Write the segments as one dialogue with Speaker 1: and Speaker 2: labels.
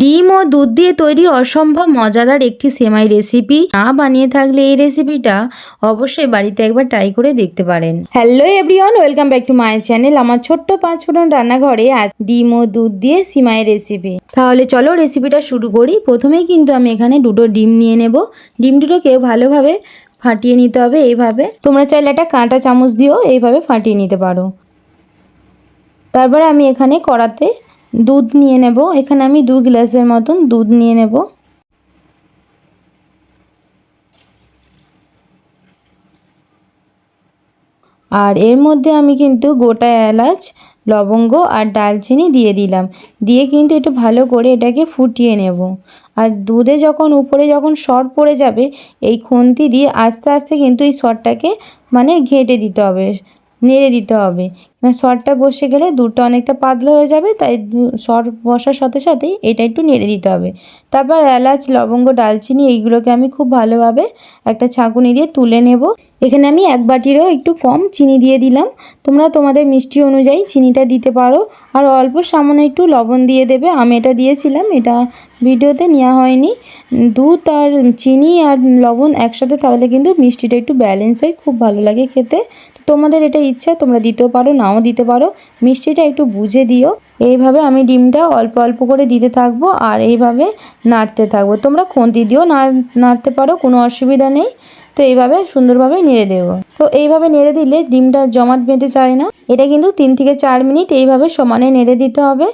Speaker 1: ডিম ও দুধ দিয়ে তৈরি অসম্ভব মজাদার একটি সেমাই রেসিপি। না বানিয়ে থাকলে এই রেসিপিটা অবশ্যই বাড়িতে একবার ট্রাই করে দেখতে পারেন। Hello everyone, welcome back to my channel. আমার ছোট্ট পাঁচ ফোড়ন রান্নাঘরে আজ ডিম ও দুধ দিয়ে সিমাই রেসিপি। তাহলে চলো রেসিপিটা শুরু করি। প্রথমেই কিন্তু আমি এখানে দুটো ডিম নিয়ে নেব। ডিম দুটোকে ভালোভাবে ফাটিয়ে নিতে হবে এইভাবে। তোমরা চাইলে একটা কাঁটা চামচ দিয়েও এইভাবে ফাটিয়ে নিতে পারো। তারপরে আমি এখানে কড়াতে দুধ নিয়ে নেব। এখানে আমি দু গ্লাসের মতন দুধ নিয়ে নেব। আর এর মধ্যে আমি কিন্তু গোটা এলাচ, লবঙ্গ আর ডালচিনি দিয়ে দিলাম। দিয়ে কিন্তু একটু ভালো করে এটাকে ফুটিয়ে নেব। আর দুধে যখন উপরে যখন সর পড়ে যাবে, এই খুন্তি দিয়ে আস্তে আস্তে কিন্তু এই সরটাকে মানে ঘেঁটে দিতে হবে, নেড়ে দিতে হবে। সরটা বসে গেলে দুধটা অনেকটা পাতলা হয়ে যাবে, তাই সর বসার সাথে সাথেই এটা একটু নেড়ে দিতে হবে। তারপর এলাচ, লবঙ্গ, ডালচিনি এইগুলোকে আমি খুব ভালোভাবে একটা ছাঁকুনি দিয়ে তুলে নেব। এখানে আমি এক বাটিরও একটু কম চিনি দিয়ে দিলাম। তোমরা তোমাদের মিষ্টি অনুযায়ী চিনিটা দিতে পারো। আর অল্প সামান্য একটু লবণ দিয়ে দেবে। আমি এটা দিয়েছিলাম, এটা ভিডিওতে নেওয়া হয়নি। দুধ আর চিনি আর লবণ একসাথে থাকলে কিন্তু মিষ্টিটা একটু ব্যালেন্স হয়, খুব ভালো লাগে খেতে। তোমাদের এটা ইচ্ছা, তোমরা দিতেও পারো নাও দিতে পারো। মিষ্টিটা একটু বুঝে দিও। এইভাবে আমি ডিমটা অল্প অল্প করে দিতে থাকব আর এইভাবে নাড়তে থাকব। তোমরা খুন্তি দিয়েও নাড়তে পারো, কোনো অসুবিধা নেই। তো এইভাবে সুন্দরভাবে নেড়ে দেবো। তো এইভাবে নেড়ে দিলে ডিমটা জমাট বেঁধে যায় না। এটা কিন্তু তিন থেকে চার মিনিট এইভাবে সমানে নেড়ে দিতে হবে।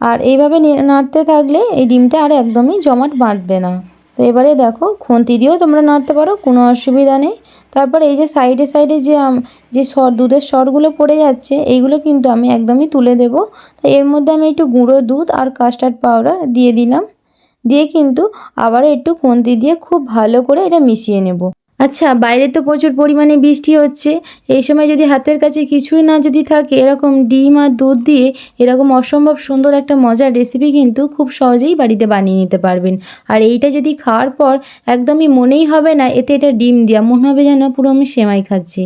Speaker 1: আর এইভাবে নাড়তে থাকলে এই ডিমটা আর একদমই জমাট বাঁধবে না। তো এবারে দেখো, খুন্তি দিয়েও তোমরা নাড়তে পারো, কোনো অসুবিধা নেই। তারপর এই যে সাইডে সাইডে যে যে সর, দুধের সরগুলো পড়ে যাচ্ছে, এইগুলো কিন্তু আমি একদমই তুলে দেব। তো এর মধ্যে আমি একটু গুঁড়ো দুধ আর কাস্টার্ড পাউডার দিয়ে দিলাম। দিয়ে কিন্তু আবার একটু খুন্তি দিয়ে খুব ভালো করে এটা মিশিয়ে নেব। আচ্ছা বাইরে তো প্রচুর পরিমাণে বৃষ্টি হচ্ছে। এই সময় যদি হাতের কাছে কিছুই না যদি থাকে, এরকম ডিম আর দুধ দিয়ে এরকম অসম্ভব সুন্দর একটা মজার রেসিপি কিন্তু খুব সহজেই বাড়িতে বানিয়ে নিতে পারবেন। আর এইটা যদি খাওয়ার পর একদমই মনেই হবে না, এতে এটা ডিম দেওয়া, মনে হবে যেন পুরো আমি সেমাই খাচ্ছি।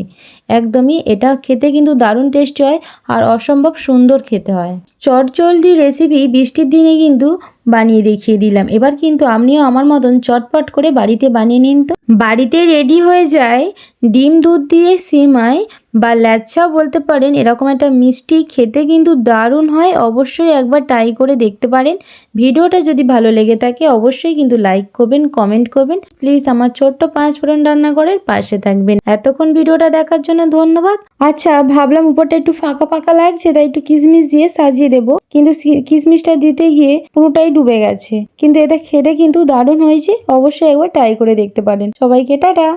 Speaker 1: একদমই, এটা খেতে কিন্তু দারুণ টেস্টি হয় আর অসম্ভব সুন্দর খেতে হয়। চটচলদি রেসিপি বৃষ্টির দিনে কিন্তু বানিয়ে দেখিয়ে দিলাম। এবার কিন্তু আপনিও আমার মতন চটপট করে বাড়িতে বানিয়ে নিন তো। বাড়িতে রেডি হয়ে যায় ডিম দুধ দিয়ে সিমাই বা ল্যাচ্ছাও বলতে পারেন, এরকম একটা মিষ্টি খেতে কিন্তু দারুণ হয়। অবশ্যই একবার ট্রাই করে দেখতে পারেন। ভিডিওটা যদি ভালো লেগে থাকে, অবশ্যই কিন্তু লাইক করবেন কমেন্ট করবেন। প্লিজ আমার ছোট্ট পাঁচ ফোড়ন রান্নাঘরের পাশে থাকবেন। এতক্ষণ ভিডিওটা দেখার জন্য ধন্যবাদ। আচ্ছা ভাবলাম উপরটা একটু ফাঁকা ফাঁকা লাগছে, তাই একটু কিশমিশ দিয়ে সাজিয়ে দেব। কিন্তু কিশমিশটা দিতে গিয়ে পুরোটাই ডুবে গেছে। কিন্তু এটা খেতে কিন্তু দারুণ হয়েছে। অবশ্যই একবার ট্রাই করে দেখতে পারেন। সবাইকে টাটা।